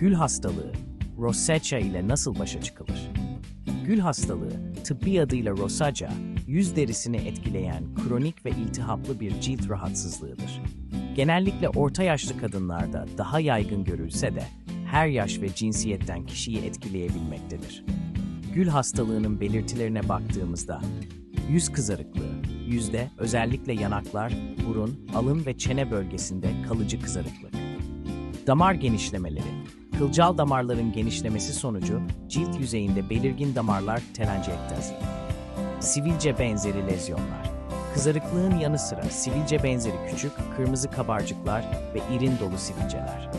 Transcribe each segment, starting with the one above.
Gül hastalığı, rosacea ile nasıl başa çıkılır? Gül hastalığı, tıbbi adıyla rosacea, yüz derisini etkileyen kronik ve iltihaplı bir cilt rahatsızlığıdır. Genellikle orta yaşlı kadınlarda daha yaygın görülse de her yaş ve cinsiyetten kişiyi etkileyebilmektedir. Gül hastalığının belirtilerine baktığımızda yüz kızarıklığı, yüzde özellikle yanaklar, burun, alın ve çene bölgesinde kalıcı kızarıklık. Damar genişlemeleri. Kılcal damarların genişlemesi sonucu cilt yüzeyinde belirgin damarlar telangiektazi. Sivilce benzeri lezyonlar. Kızarıklığın yanı sıra sivilce benzeri küçük, kırmızı kabarcıklar ve irin dolu sivilceler.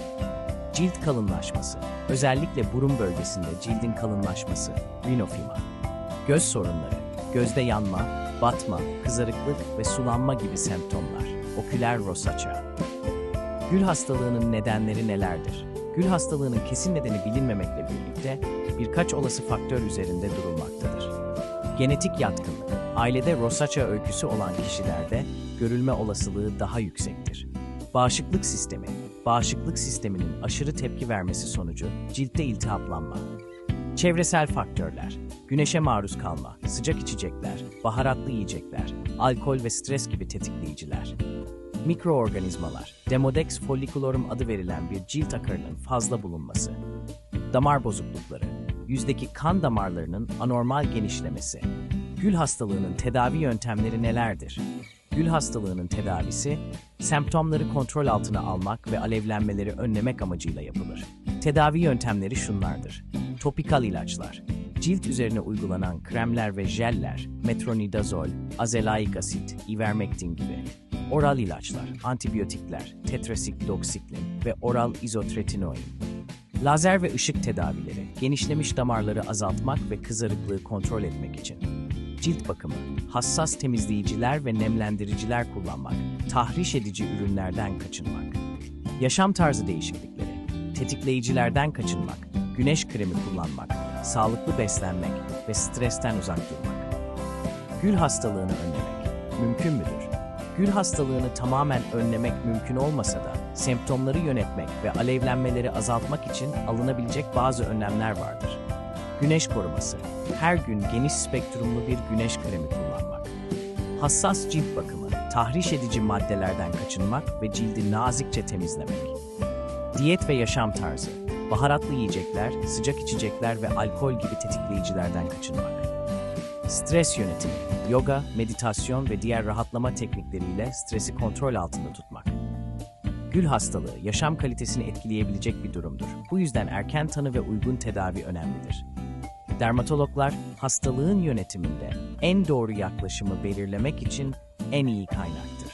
Cilt kalınlaşması. Özellikle burun bölgesinde cildin kalınlaşması, rinofima. Göz sorunları, gözde yanma, batma, kızarıklık ve sulanma gibi semptomlar. Oküler rosacea. Gül hastalığının nedenleri nelerdir? Gül hastalığının kesin nedeni bilinmemekle birlikte birkaç olası faktör üzerinde durulmaktadır. Genetik yatkınlık, ailede rosacea öyküsü olan kişilerde görülme olasılığı daha yüksektir. Bağışıklık sistemi, bağışıklık sisteminin aşırı tepki vermesi sonucu ciltte iltihaplanma. Çevresel faktörler, güneşe maruz kalma, sıcak içecekler, baharatlı yiyecekler, alkol ve stres gibi tetikleyiciler. Mikroorganizmalar, Demodex folliculorum adı verilen bir cilt akarının fazla bulunması. Damar bozuklukları, yüzdeki kan damarlarının anormal genişlemesi. Gül hastalığının tedavi yöntemleri nelerdir? Gül hastalığının tedavisi, semptomları kontrol altına almak ve alevlenmeleri önlemek amacıyla yapılır. Tedavi yöntemleri şunlardır. Topikal ilaçlar, cilt üzerine uygulanan kremler ve jeller, metronidazol, azelaik asit, ivermektin gibi. Oral ilaçlar, antibiyotikler, tetrasikloksiklin ve oral izotretinoin. Lazer ve ışık tedavileri, genişlemiş damarları azaltmak ve kızarıklığı kontrol etmek için. Cilt bakımı, hassas temizleyiciler ve nemlendiriciler kullanmak, tahriş edici ürünlerden kaçınmak. Yaşam tarzı değişiklikleri, tetikleyicilerden kaçınmak, güneş kremi kullanmak, sağlıklı beslenmek ve stresten uzak durmak. Gül hastalığını önlemek mümkün müdür? Gül hastalığını tamamen önlemek mümkün olmasa da semptomları yönetmek ve alevlenmeleri azaltmak için alınabilecek bazı önlemler vardır. Güneş koruması. Her gün geniş spektrumlu bir güneş kremi kullanmak. Hassas cilt bakımı. Tahriş edici maddelerden kaçınmak ve cildi nazikçe temizlemek. Diyet ve yaşam tarzı. Baharatlı yiyecekler, sıcak içecekler ve alkol gibi tetikleyicilerden kaçınmak. Stres yönetimi, yoga, meditasyon ve diğer rahatlama teknikleriyle stresi kontrol altında tutmak. Gül hastalığı yaşam kalitesini etkileyebilecek bir durumdur. Bu yüzden erken tanı ve uygun tedavi önemlidir. Dermatologlar hastalığın yönetiminde en doğru yaklaşımı belirlemek için en iyi kaynaktır.